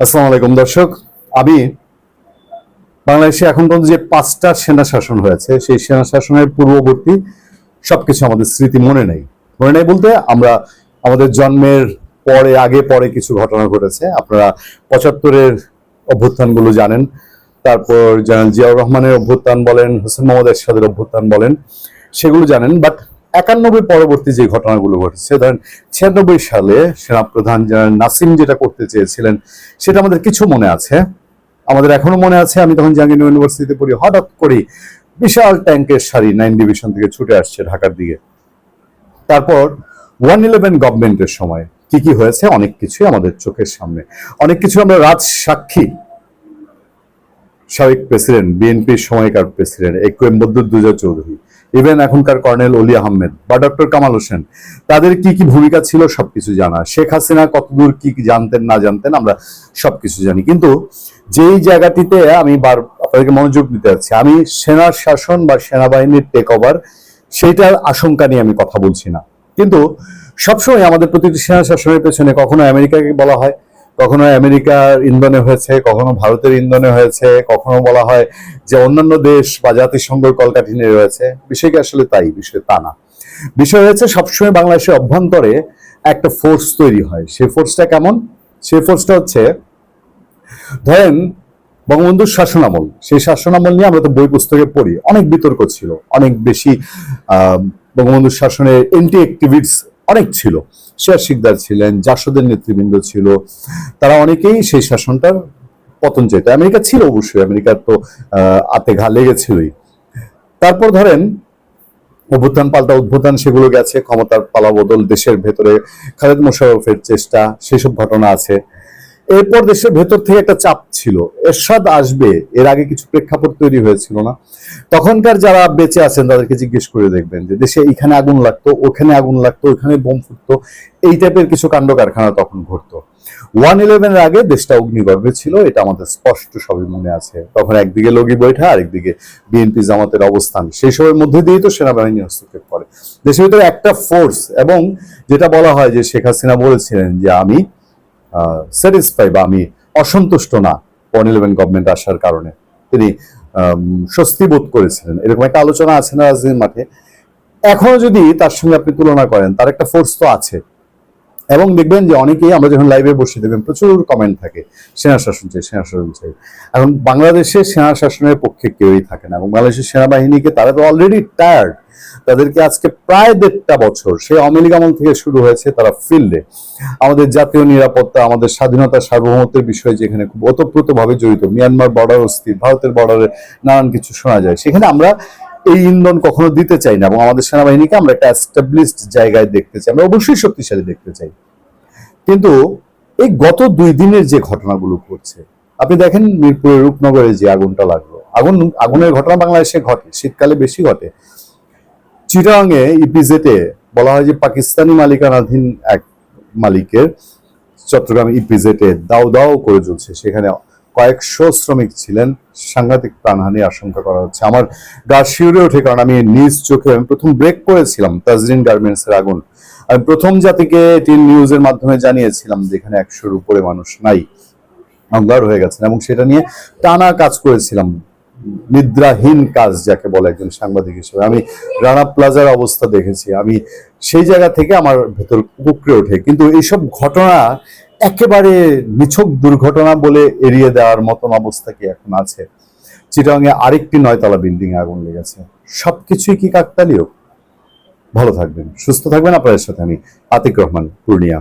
আসসালামু আলাইকুম, দর্শক। আমি বাংলাদেশে এখন পর্যন্ত যে পাঁচটা সেনা শাসন হয়েছে, সেই সেনা শাসনের পূর্ববর্তী সবকিছু আমাদের স্মৃতি মনে নেই। মনে নেই বলতে আমরা আমাদের জন্মের পরে, আগে পরে কিছু ঘটনা ঘটেছে। আপনারা পঁচাত্তরের অভ্যুত্থানগুলো জানেন। তারপর জিয়াউর রহমানের অভ্যুত্থান বলেন, হোসেন মোহাম্মদ এরশাদের অভ্যুত্থান বলেন, সেগুলো জানেন। বাট একানব্বই পরবর্তী যে ঘটনাগুলো ঘটেছে ধরেন ছিয়ানব্বই সালে সেনাপ্রধান নাসিম যেটা করতে চেয়েছিলেন, সেটা আমাদের কিছু মনে আছে? আমাদের এখনও মনে আছে? আমি তখন জাহাঙ্গীর ইউনিভার্সিটিতে পড়ি, হঠাৎ করে বিশাল ট্যাঙ্কের সারি নাইন ডিভিশন থেকে ছুটে আসছে ঢাকার দিকে। তারপর ওয়ান ইলেভেন গভর্নমেন্টের সময় কি কি হয়েছে? অনেক কিছুই আমাদের চোখের সামনে। অনেক কিছু আমরা রাজ সাক্ষী। সাবেক প্রেসিডেন্ট, বিএনপির সময়কার president A Q M Badruddoza Chowdhury even এখনকার কর্নেল অলি আহমেদ বা ডক্টর কামাল হোসেন, তাদের কি কি ভূমিকা ছিল সবকিছু জানা। শেখ হাসিনা কতদূর কি জানতেন, না জানতেন, আমরা সবকিছু জানি। কিন্তু যেই জায়গাটিতে আমি বার, আপনাদেরকে মনোযোগ দিতে যাচ্ছি, আমি সেনার শাসন বা সেনাবাহিনীর টেক ওভার সেইটার আশঙ্কা নিয়ে আমি কথা বলছি না। কিন্তু সবসময় আমাদের প্রতিটি সেনা শাসনের পেছনে কখনো আমেরিকাকে বলা হয় কখনো আমেরিকার ইন্ধনে হয়েছে, কখনো ভারতের ইন্ধনে হয়েছে, কখনো বলা হয় যে অন্যান্য দেশ বা জাতিসংঘের কলকাঠিনে রয়েছে। বিষয়টি আসলে তাই, বিষয় তা না। বিষয় হয়েছে সবসময় বাংলাদেশের অভ্যন্তরে একটা ফোর্স তৈরি হয়। সেই ফোর্সটা কেমন? সেই ফোর্সটা হচ্ছে, ধরেন বঙ্গবন্ধুর শাসনামল। সেই শাসনামল নিয়ে আমরা তো বই পুস্তকে পড়ি। অনেক বিতর্ক ছিল। অনেক বেশি বঙ্গবন্ধুর শাসনের এন্টি অ্যাক্টিভিটস অনেক ছিল। শেয়ার শিকদার ছিলেন, জাসদের নেতৃবৃন্দ ছিল। তারা অনেকেই সেই শাসনটার পতন চাইতো। আমেরিকা ছিল অবশ্যই, আমেরিকার তো আতে ঘা লেগেছিলই। তারপর ধরেন, অভ্যুত্থান পাল্টা উদ্বোধন সেগুলো গেছে, ক্ষমতার পালা বদল, দেশের ভেতরে খালেদ মোশারফের চেষ্টা, সেসব ঘটনা আছে। এরপর দেশের ভেতর থেকে একটা চাপ ছিল। এরশাদ আসবে, এর আগে কিছু প্রেক্ষাপট তৈরি হয়েছিল না। তখনকার যারা বেঁচে আছেন, তাদেরকে জিজ্ঞেস করে দেখবেন যে, দেশে এখানে আগুন লাগতো, ওখানে আগুন লাগতো, ওখানে বোম ফুটতো। এই টাইপের কিছু কাণ্ড কারখানা তখন ঘটতো। ওয়ান ইলেভেনের আগে দেশটা অগ্নিগর্ভে ছিল, এটা আমাদের স্পষ্ট সবই মনে আছে। তখন একদিকে লগি বৈঠা, আরেকদিকে বিএনপি জামাতের অবস্থান। সেই সবের মধ্যে দিয়েই তো সেনাবাহিনী হস্তক্ষেপ করে। দেশের ভিতরে একটা ফোর্স এবং যেটা বলা হয় যে, শেখ হাসিনা বলেছিলেন যে, আমি স্যাটিসফাই বা আমি অসন্তুষ্ট না ওয়ান ইলেভেন গভর্নমেন্ট আসার কারণে। তিনি স্বস্তি বোধ করেছিলেন। এরকম একটা আলোচনা আছে না রাজনীতির মাঠে। এখনও যদি তার সঙ্গে আপনি তুলনা করেন, তার একটা ফোর্স তো আছে। এবং দেখবেন যে অনেকেই আমরা যখন লাইভে বসে, দেখবেন প্রচুর কমেন্ট থাকে, সেনা শাসন চাই, সেনা শাসন চাই। এখন বাংলাদেশে সেনা শাসনের পক্ষে কেউই থাকে না, এবং বাংলাদেশের সেনাবাহিনীকে তারা তো অলরেডি টায়ার্ড তাদেরকে আজকে প্রায় দেড়টা বছর, সে আওয়ামী আমল থেকে শুরু হয়েছে তারা ফিল্ডে আমাদের জাতীয় নিরাপত্তা, আমাদের স্বাধীনতা, সার্বভৌমত্বের বিষয় যেখানে খুব ওতপ্রোতভাবে জড়িত মিয়ানমার বর্ডার অস্থির, ভারতের বর্ডারে নানান কিছু শোনা যায়। সেখানে আমরা এই ইন্ধন কখনো দিতে চাই না এবং আমাদের সেনাবাহিনীকে আমরা একটা এস্টাবলিশড জায়গায় দেখতে চাই, আমরা অবশ্যই শক্তিশালী দেখতে চাই। কিন্তু এই গত দুই দিনের যে ঘটনাগুলো ঘটছে, আপনি দেখেন মিরপুরের রূপনগরে যে আগুনটা লাগল, আগুন, আগুনের ঘটনা বাংলাদেশে ঘটে, শীতকালে বেশি ঘটে। চিটাংয়ে ইপিজেটে বলা হয় যে পাকিস্তানি মালিকানাধীন এক মালিকের চট্টগ্রাম ইপিজেটে দাও দাও করে জ্বলছে, সেখানে কয়েকশো শ্রমিক ছিলেন। সাংঘাতিক প্রাণহানি আশঙ্কা করা হচ্ছে। আমার গা শিউরে ওঠে কারণ আমি নিজ চোখে আমি প্রথম ব্রেক করেছিলাম তাজরিন গার্মেন্টস এর আগুন। আমি প্রথম জাতিকে টিন নিউজের মাধ্যমে জানিয়েছিলাম যেখানে একশোর উপরে মানুষ নাই। অঙ্গার হয়ে গেছেন এবং সেটা নিয়ে টানা কাজ করেছিলাম। নিদ্রাহীন কাজ যাকে বলে একজন সাংবাদিক হিসেবে। আমি রানা প্লাজার অবস্থা দেখেছি। আমি সেই জায়গা থেকে আমার ভেতর কুকড়ে ওঠে। কিন্তু এইসব ঘটনা একেবারে নিছক দুর্ঘটনা বলে এড়িয়ে দেওয়ার মতন অবস্থা কি এখন আছে? চিটাংয়ে আরেকটি নয়তলা বিল্ডিং আগুন লেগেছে। সবকিছুই কি কাকতালীয়? ভালো থাকবেন, সুস্থ থাকবেন। আপনাদের সাথে আমি আতিক রহমান, পূর্ণিয়া।